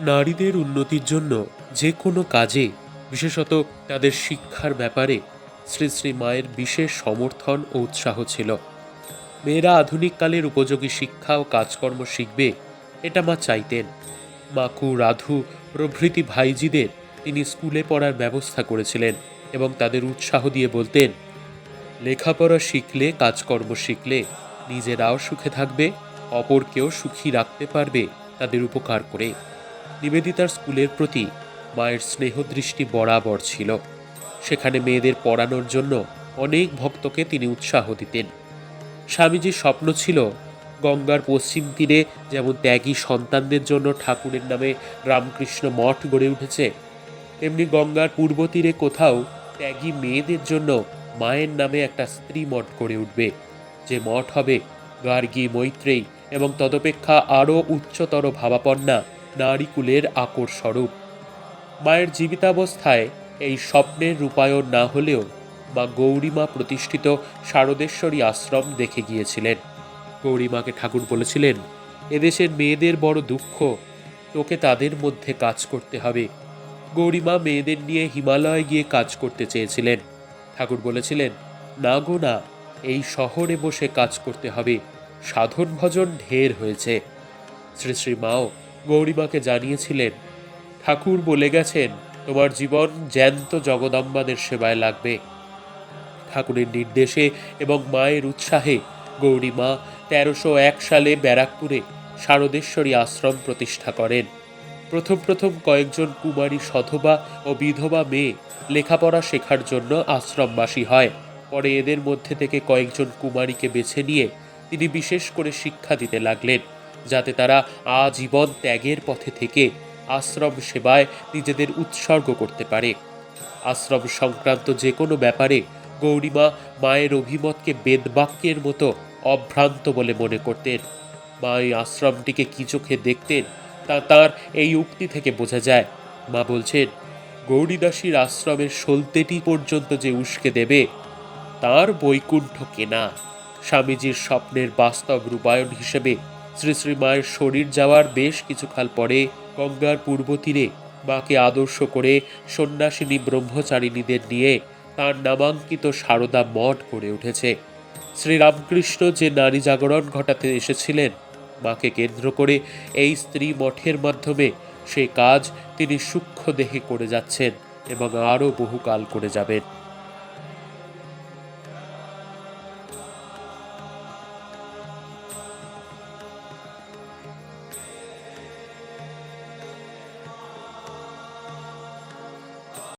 নারীদের উন্নতির জন্য যে কোনো কাজে, বিশেষত তাদের শিক্ষার ব্যাপারে, শ্রী শ্রী মায়ের বিশেষ সমর্থন ও উৎসাহ ছিল। মেয়েরা আধুনিক কালের উপযোগী শিক্ষা ও কাজকর্ম শিখবে, এটা মা চাইতেন। মাকু রাধু প্রভৃতি ভাইজিদের তিনি স্কুলে পড়ার ব্যবস্থা করেছিলেন এবং তাদের উৎসাহ দিয়ে বলতেন, লেখাপড়া শিখলে, কাজকর্ম শিখলে নিজেরাও সুখে থাকবে, অপরকেও সুখী রাখতে পারবে তাদের উপকার করে। নিবেদিতার স্কুলের প্রতি মায়ের স্নেহদৃষ্টি বরাবর ছিল। সেখানে মেয়েদের পড়ানোর জন্য অনেক ভক্তকে তিনি উৎসাহ দিতেন। স্বামীজির স্বপ্ন ছিল গঙ্গার পশ্চিম তীরে যেমন ত্যাগী সন্তানদের জন্য ঠাকুরের নামে রামকৃষ্ণ মঠ গড়ে উঠেছে, তেমনি গঙ্গার পূর্ব তীরে কোথাও ত্যাগী মেয়েদের জন্য মায়ের নামে একটা স্ত্রী মঠ গড়ে উঠবে। যে মঠ হবে গার্গী মৈত্রেয়ী এবং তদপেক্ষা আরও উচ্চতর ভাবাপন্না নারীকুলের আকর স্বরূপ। মায়ের জীবিতাবস্থায় এই স্বপ্নের রূপায়ণ না হলেও মা গৌরীমা প্রতিষ্ঠিত শারদেশ্বরী আশ্রম দেখে গিয়েছিলেন। গৌরীমাকে ঠাকুর বলেছিলেন, এদেশের মেয়েদের বড় দুঃখ, তোকে তাদের মধ্যে কাজ করতে হবে। গৌরীমা মেয়েদের নিয়ে হিমালয়ে গিয়ে কাজ করতে চেয়েছিলেন। ঠাকুর বলেছিলেন, না গো না, এই শহরে বসে কাজ করতে হবে। সাধন ভজন ঢের হয়েছে। শ্রী শ্রী মাও গৌরীমাকে জানিয়েছিলেন, ঠাকুর বলে গেছেন, তোমার জীবন জ্যান্ত জগদম্বাদের সেবায় লাগবে। ঠাকুরের নির্দেশে এবং মায়ের উৎসাহে গৌরীমা তেরোশো এক সালে ব্যারাকপুরে শারদেশ্বরী আশ্রম প্রতিষ্ঠা করেন। প্রথম প্রথম কয়েকজন কুমারী সধবা ও বিধবা মেয়ে লেখাপড়া শেখার জন্য আশ্রমবাসী হয়। পরে এদের মধ্যে থেকে কয়েকজন কুমারীকে বেছে নিয়ে তিনি বিশেষ করে শিক্ষা দিতে লাগলেন। যাতে তারা আজীবন ত্যাগের পথে থেকে আশ্রম সেবায় নিজেদের উৎসর্গ করতে পারে। আশ্রম সংক্রান্ত যে কোনো ব্যাপারে গৌরীমা মায়ের অভিমতকে বেদবাক্যের মতো অভ্রান্ত বলে মনে করতেন। মা এই আশ্রমটিকে কি চোখে দেখতেন তা তার এই উক্তি থেকে বোঝা যায়। মা বলছেন, গৌরীদাসীর আশ্রমের সলতেটি পর্যন্ত যে উস্কে দেবে, তার বৈকুণ্ঠ কেনা। স্বামীজির স্বপ্নের বাস্তব রূপায়ণ হিসেবে শ্রী শ্রী মায়ের শরীর যাওয়ার বেশ কিছুকাল পরে গঙ্গার পূর্ব তীরে মাকে আদর্শ করে সন্ন্যাসিনী ব্রহ্মচারিণীদের নিয়ে তার নামাঙ্কিত সারদা মঠ গড়ে উঠেছে। শ্রীরামকৃষ্ণ যে নারী জাগরণ ঘটাতে এসেছিলেন, মাকে কেন্দ্র করে এই স্ত্রী মঠের মাধ্যমে সেই কাজ তিনি সূক্ষ্ম দেহে করে যাচ্ছেন এবং আরও বহুকাল করে যাবেন।